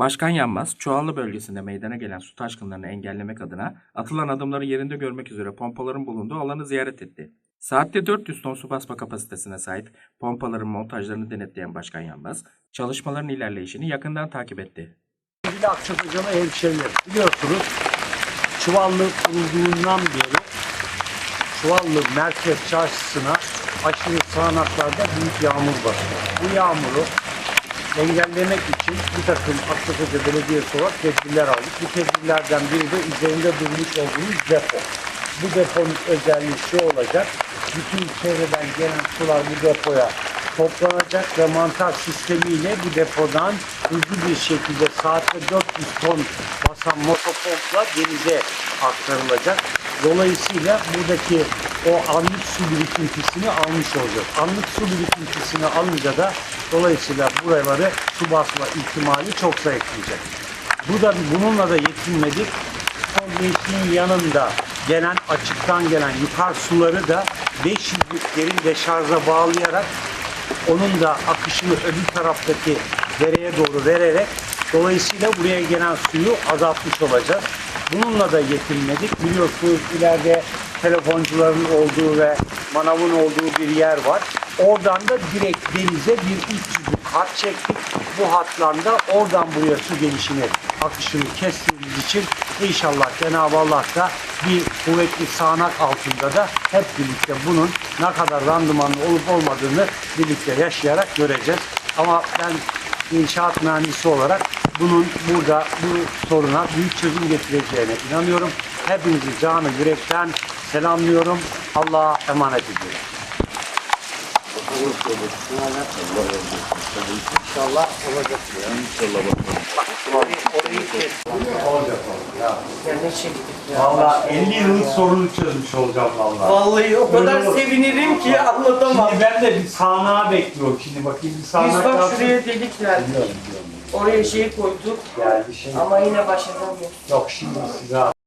Başkan Yanmaz, Çuvallı bölgesinde meydana gelen su taşkınlarını engellemek adına atılan adımları yerinde görmek üzere pompaların bulunduğu alanı ziyaret etti. Saatte 400 ton su basma kapasitesine sahip pompaların montajlarını denetleyen Başkan Yanmaz, çalışmaların ilerleyişini yakından takip etti. Sevgili Akçakocalı hemşehrilerim biliyorsunuz Çuvallı kurulduğundan beri Çuvallı Merkez Çarşısı'na aşırı sağanaklarda büyük yağmur basıyor. Bu yağmuru engellemek için bir takım Akçakoca Belediyesi olarak tedbirler aldık. Bu tedbirlerden biri de üzerinde durmuş olduğumuz depo. Bu deponun özelliği şu olacak. Bütün çevreden gelen sular bu depoya toplanacak ve mantar sistemiyle bu depodan hızlı bir şekilde saatte 400 ton basan motopompla denize aktarılacak. Dolayısıyla buradaki o anlık su birikintisini almış olacak. Anlık su birikintisini alınca da dolayısıyla buraları su basma ihtimali çok zayıflayacak. Bu da bununla da yetinmedik. Spor gençliğin yanında gelen açıktan gelen yukarı suları da 500'lük derin deşarja bağlayarak onun da akışını öbür taraftaki dereye doğru vererek dolayısıyla buraya gelen suyu azaltmış olacağız. Bununla da yetinmedik. Biliyorsunuz ileride telefoncuların olduğu ve manavın olduğu bir yer var. Oradan da direkt denize bir 300'lük hat çektik. Bu hattan da oradan buraya su gelişini, akışını kestiğimiz için inşallah Cenab-ı Allah da bir kuvvetli sağanak altında da hep birlikte bunun ne kadar randımanlı olup olmadığını birlikte yaşayarak göreceğiz. Ama ben inşaat mühendisi olarak bunun burada bu soruna büyük çözüm getireceğine inanıyorum. Hepinizi canı yürekten selamlıyorum. Allah'a emanet ediyorum. İnşallah olacak ya. İnşallah bakalım. Orayı kes. Olacak ya. Ya ne çektik ya. Valla 50 yılın sorunu çözmüş olacağım valla. Vallahi o kadar Öyle olur. sevinirim ki anlatamam. Şimdi ben de bir sahnağa bekliyorum şimdi bakayım bir Biz sahnak bak kalsın. şuraya delik verdik. Biliyorum biliyorum. Oraya şey koyduk bir şey ama yine başlatamıyoruz. yok şimdi size